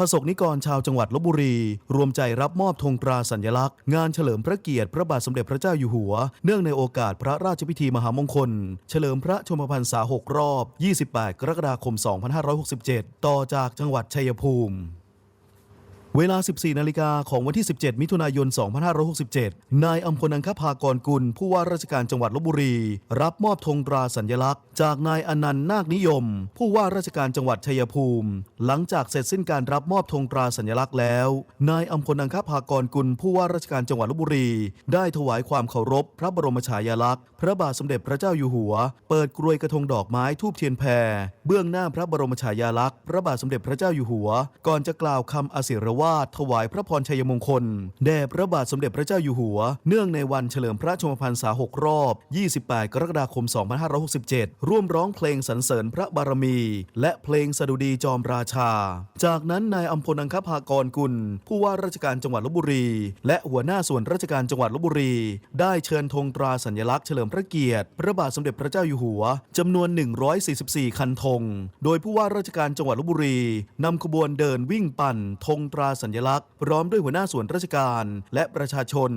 พระสกนิกรชาวจังหวัดลบบุรี รวมใจรับมอบธงตราสัญลักษณ์ งานเฉลิมพระเกียรติพระบาทสมเด็จพระเจ้าอยู่หัว เนื่องในโอกาสพระราชพิธีมหามงคล เฉลิมพระชมพรรษา 6 รอบ 28 กรกฎาคม 2567 ต่อจากจังหวัดชัยภูมิ เวลา 14 นาฬิกาของวันที่ 17 มิถุนายน 2567 นายอัมพลอังคภากรกุล ผู้ว่าราชการจังหวัดลบบุรี รับมอบธงตราสัญลักษณ์ จากนายอนันต์นาคนิยม ผู้ว่าราชการจังหวัดชัยภูมิ หลังจากเสร็จสิ้นการรับมอบธงตราสัญลักษณ์แล้ว นายอัมพลอังคภากรกุล ผู้ว่าราชการจังหวัดลบบุรี ได้ถวายความเคารพ พระบรมฉายาลักษณ์ พระบาทสมเด็จพระเจ้าอยู่หัว เปิดกรวยกระทงดอกไม้ทูบเทียนแพรเบื้องหน้าพระบรมฉายาลักษณ์ พระบาทสมเด็จพระเจ้าอยู่หัว ก่อนจะกล่าวคำอศิรวาทถวายพระพรชัยมงคล แด่พระบาทสมเด็จพระเจ้าอยู่หัว เนื่องในวันเฉลิมพระชนมพรรษา 6 รอบ 28 กรกฎาคม 2567 ร่วมร้องเพลงสรรเสริญพระบารมี และเพลงสดุดีจอมราชา จากนั้นนายอัมพลอังคภากรกุล ผู้ว่าราชการจังหวัดลบบุรี และหัวหน้าส่วนราชการจังหวัดลบบุรี ได้เชิญธงตราสัญลักษณ์เฉลิมพระเกียรติ พระบาทสมเด็จพระเจ้าอยู่หัวจำนวน 144 คันธง โดยผู้ว่าราชการจังหวัดลบบุรีนำขบวนเดินวิ่งปั่นธงตราสัญลักษณ์ พร้อมด้วยหัวหน้าส่วนราชการ และประชาชน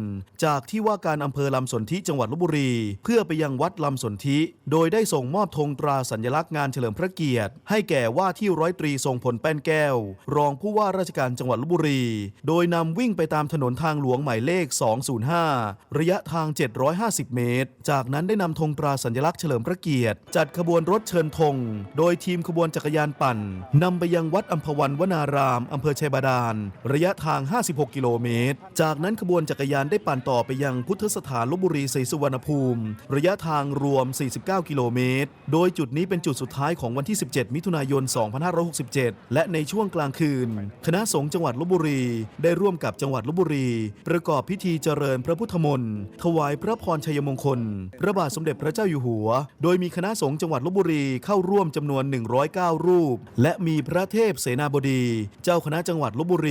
จากที่ว่าการอำเภอลำสนธิจังหวัดลบบุรี เพื่อไปยังวัดลำสนธิ โดยได้ส่งมอบธงตราสัญลักษณ์งานเฉลิมพระเกียรติ ให้แก่ว่าที่ร้อยตรีทรงผลแป้นแก้ว รองผู้ว่าราชการจังหวัดลบบุรี โดยนำวิ่งไปตามถนนทางหลวงหมายเลข 205 ระยะทาง 750 เมตร จากนั้นได้นำธงตราสัญลักษณ์เฉลิมพระเกียรติ จัดขบวนรถเชิญธง โดยทีมขบวนจักรยานปั่นนำไปยังวัดอัมพวันวนารามอำเภอชัยบาดาลระยะทาง 56 กิโลเมตร จากนั้นขบวนจักรยานได้ปั่นต่อไปยังพุทธสถานลบบุรีศรีสุวรรณภูมิ ระยะทางรวม 49 กิโลเมตร โดยจุดนี้เป็นจุดสุดท้ายของวันที่ 17 มิถุนายน 2567 และในช่วงกลางคืน คณะสงฆ์จังหวัดลบบุรี ได้ร่วมกับจังหวัดลบบุรี ประกอบพิธีเจริญพระพุทธมนต์ถวายพระพรชัยมงคล พระบาทสมเด็จพระเจ้าอยู่หัว โดยมีคณะสงฆ์จังหวัดลบบุรีเข้าร่วมจำนวน 109 รูป และมีพระเทพเสนาบดี เจ้าคณะจังหวัดลบบุรี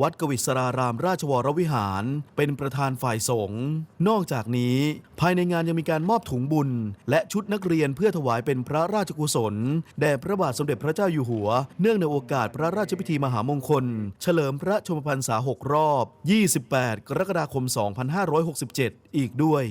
วัดกวิศรารามราชวรวิหาร เป็นประธานฝ่ายสงฆ์นอกจากนี้ ภายในงานยังมีการมอบถุงบุญ และชุดนักเรียนเพื่อถวายเป็นพระราชกุศล แด่พระบาทสมเด็จพระเจ้าอยู่หัว เนื่องในโอกาสพระราชพิธีมหามงคล เฉลิมพระชมพรรษา6รอบ 28 กรกฎาคม 2567 อีกด้วย